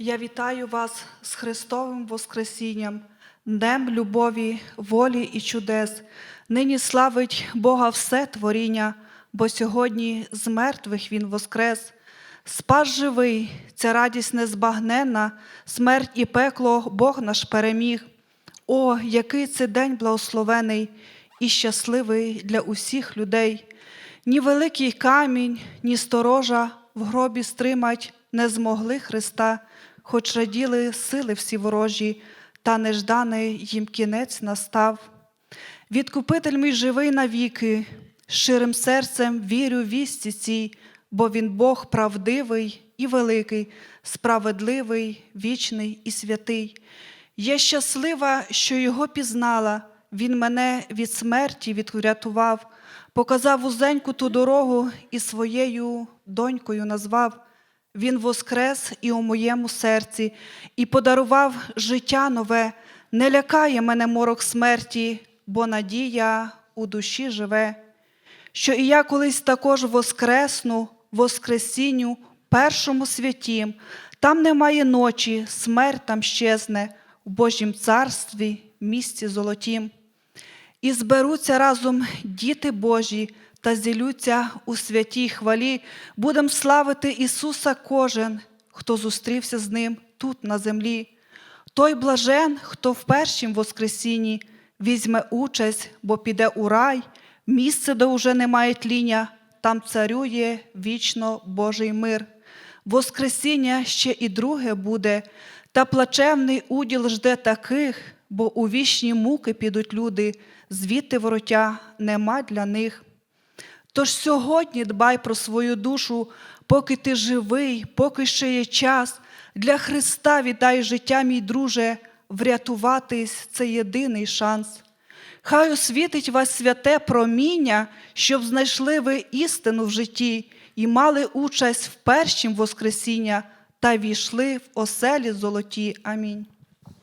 Я вітаю вас з Христовим Воскресінням, Днем любові, волі і чудес. Нині славить Бога все творіння, бо сьогодні з мертвих Він воскрес. Спас живий, ця радість незбагненна, смерть і пекло Бог наш переміг. О, який це день благословений і щасливий для усіх людей. Ні великий камінь, ні сторожа в гробі стримать не змогли Христа, хоч раділи сили всі ворожі, та нежданий їм кінець настав. Відкупитель мій живий навіки, щирим серцем вірю вісті цій, бо він Бог правдивий і великий, справедливий, вічний і святий. Я щаслива, що його пізнала, він мене від смерті відрятував, показав вузеньку ту дорогу і своєю донькою назвав. Він воскрес і у моєму серці, і подарував життя нове, не лякає мене морок смерті, бо надія у душі живе. Що і я колись також воскресну, воскресінню, першому святім, там немає ночі, смерть там щезне, в Божім царстві, місці золотім. І зберуться разом діти Божі та зілються у святій хвалі, будем славити Ісуса кожен, хто зустрівся з Ним тут на землі. Той блажен, хто в першім Воскресінні візьме участь, бо піде у рай, місце, де уже немає тління, там царює вічно Божий мир. Воскресіння ще і друге буде, та плачевний уділ жде таких, бо у вічні муки підуть люди, звідти вороття нема для них. Тож сьогодні дбай про свою душу, поки ти живий, поки ще є час. Для Христа віддай життя, мій друже, врятуватись це єдиний шанс. Хай освітить вас святе проміння, щоб знайшли ви істину в житті і мали участь в першім Воскресіння та війшли в оселі золоті. Амінь.